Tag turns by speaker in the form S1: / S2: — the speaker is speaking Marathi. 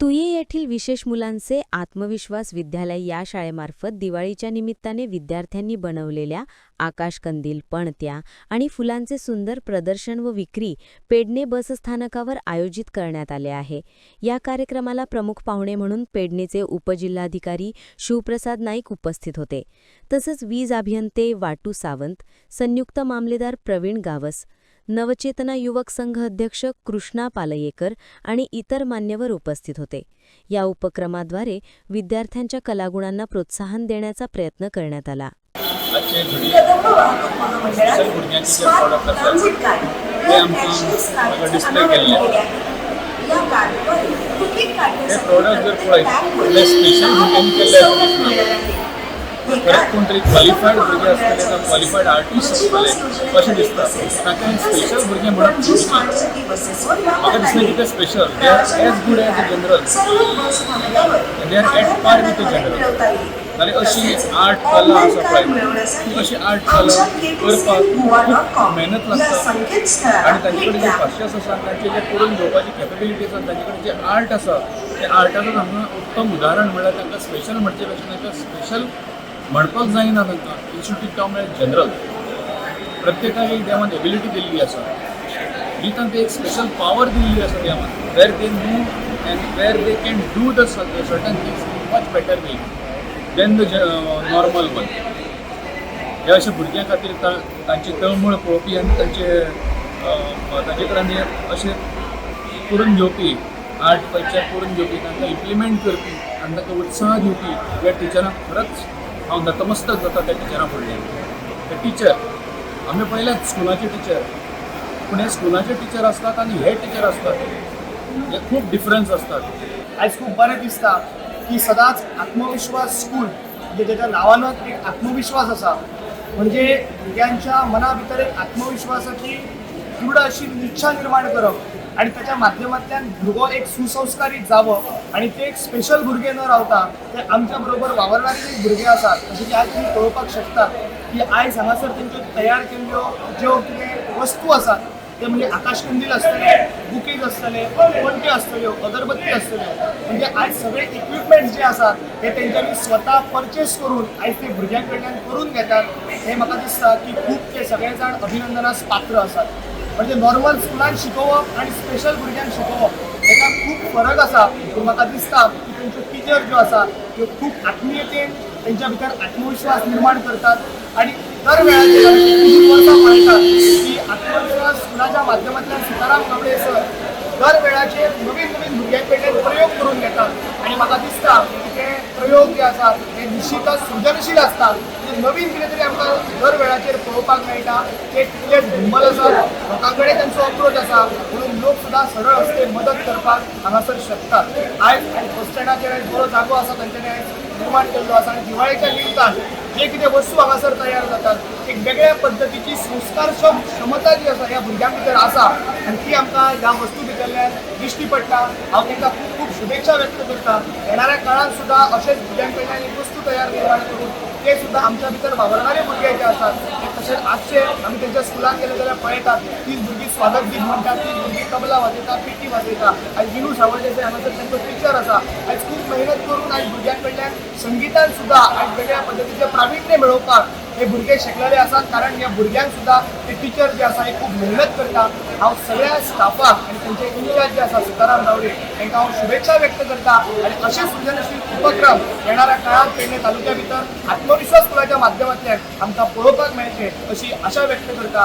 S1: तुये येथील विशेष मुलांचे आत्मविश्वास विद्यालय या शाळेमार्फत दिवाळीच्या निमित्ताने विद्यार्थ्यांनी बनवलेल्या आकाशकंदील पणत्या आणि फुलांचे सुंदर प्रदर्शन व विक्री पेडणे बसस्थानकावर आयोजित करण्यात आले आहे. या कार्यक्रमाला प्रमुख पाहुणे म्हणून पेडणेचे उपजिल्हाधिकारी शिवप्रसाद नाईक उपस्थित होते. तसंच वीज अभियंते वाटू सावंत संयुक्त मामलेदार प्रवीण गावस नवचेतना युवक संघ अध्यक्ष कृष्णा पालयेकर आणि इतर मान्यवर उपस्थित होते. या उपक्रमाद्वारे विद्यार्थ्यांच्या कलागुणांना प्रोत्साहन देण्याचा प्रयत्न करण्यात आला.
S2: प्रॉडक्ट हे जर स्पेशल खरेंच कोण तरी क्वॉलिफायड भुरगे आसतले जावं क्वॉलिफायड आर्टिस्ट आसतले अशें दिसता ताका स्पेशल भुरगे म्हणप म्हाका दिसलें कितें special they are as good as a general they are at par with a general जाल्यार अशी आर्ट कला आसा पळय अशी आर्ट कला? करपाक खूब मेहनत लागता आनी तांचे कडेन जे पाशियस आसा तांचे जे करून घेवपाची कॅपेबिलिटी आसा तांचे कडेन जे आर्ट आसा ते आर्टाचो हांगा उत्तम उदाहरण म्हणल्यार तांकां स्पेशल म्हणचे पेक्षा तांकां स्पेशल म्हणपाक जायना तांकां इन्स्टिट्यूट शूड बी जनरल प्रत्येकाक एक देवान एबिलिटी दिल्ली आसा ही तांकां एक स्पेशल पावर दिल्ली आसा देवान where they know and where they can do the certain things much better way than the normal one हे अशे भुरग्यां खातीर तांची तळमळ पळोवपी आनी तांचे ताचे तांचे कडेन हे अशे करून घेवपी आर्ट कल्चर करून घेवपी तांकां इम्प्लिमेंट करपी आनी तांकां उत्साह दिवपी ह्या टिचरांक खरंच हांव नतमस्तक जाता त्या टिचरा फुडल्यान ते टिचर आमी पयल्यात स्कुलाचे टिचर पूण हे स्कुलाचे टिचर असतात आनी हे टिचर असतात. हे खूप डिफरन्स असतात.
S3: आयज खूब बरें दिसता की सदांच आत्मविश्वास स्कूल म्हणजे तेच्या नांवानच एक आत्मविश्वास आसा म्हणजे भुरग्यांच्या मना भितर एक आत्मविश्वासाची दृढ अशी इच्छा निर्माण करप. आणि त्याच्या माध्यमांतल्यान भुरगो एक सुसंस्कारीत जावं आणि ते एक स्पेशल भुरगे न रावता ते आमच्या बरोबर वावरणारे जे भुरगे आसात जशें की आज तुम्ही पळोवपाक शकतात की आयज हांगासर तेंच्यो तयार केल्ल्यो ज्यो कितें वस्तू आसात ते म्हणजे आकाशकंदील असतले बुकेज असतले पणट्यो असतल्यो अगरबत्ती असतल्यो म्हणजे आयज सगळे इक्विपमेंट्स जे आसात हे तेंच्यांनी स्वता परचेस करून आयज ते भुरग्यां कडल्यान करून घेतात. हे म्हाका दिसता की खूप ते सगळे जाण अभिनंदनास पात्र आसात म्हणजे नॉर्मल स्कुलान शिकोवप आनी स्पेशल भुरग्यांक शिकोवप हेका खूब फरक आसा पूण म्हाका दिसता की तेंच्यो टिचर ज्यो आसा त्यो खूब आत्मीयतेन तेंच्या भितर आत्मविश्वास निर्माण करतात. आणि दर वेळाचेर वर्सां पळयतात की आत्मविश्वास स्कुलाच्या माध्यमांतल्यान सिताराम कांबळे सर दर वेळाचेर नवीन नवीन भुरग्यां पेटेन प्रयोग करून घेतात. आणि म्हाका दिसता की ते प्रयोग जे आसात ते निश्चितच सृजनशील असतात. म्हणजे नवीन कितें तरी आमकां दर वेळाचेर पळोवपाक मेळटा ते तितलेच धुम्मल आसा लोकां कडेन तांचो अप्रोच आसा म्हणून लोक सुद्दां सरळ हस्ते मदत करपाक हांगासर शकतात. आयज बस स्टँडाचेर आयज बरो जागो आसा तांच्यानी आयज निर्माण केल्लो आसा आनी दिवाळेच्या निमतान जे कितें वस्तू हांगासर तयार जातात एक वेगळ्या पद्दतीची संस्कारक्षम क्षमता जी आसा ह्या भुरग्यां भितर आसा आनी ती आमकां ह्या वस्तू भितरल्यान दिश्टी पडटा. हांव तांकां खूब खूब शुभेच्छा व्यक्त करता. येणाऱ्या काळात सुद्दां अशेच भुरग्यां कडल्यान एक वस्तू तयार निर्माण करून ते सुद्दां आमच्या भितर वावरणारे भुरगे जे आसात ते तशेंच आजचे आमी तेंच्या स्कुलात गेले जाल्यार पळयतात तीच भुरगीं स्वागत गीत म्हणटात तीच भुरगीं तबला वाजयतात पिटी वाजयता आयज विनू सावळजे जे हांगासर तांचो टिचर आसा आयज खूब मेहनत करून आयज भुरग्यां कडल्यान संगितान सुद्दां आयज वेगळ्या पद्दतीचें प्राविण्य मेळोवपाक हे भुरगे शिकलेले आसात कारण ह्या भुरग्यांक सुद्दां ते टिचर जे आसा हे खूब मेहनत करता हांव सगळ्या स्टाफाक आनी त्यांचे इन्चार्ज जे आसा सुताराम गावडे तांकां हांव शुभेच्छा व्यक्त करता आनी अशें सृजनशील उपक्रम येणाऱ्या काळात पेडणे तालुक्या भितर आत्मविश्वास स्कुलाच्या माध्यमांतल्यान आमकां पळोवपाक मेळचे अशी आशा व्यक्त करता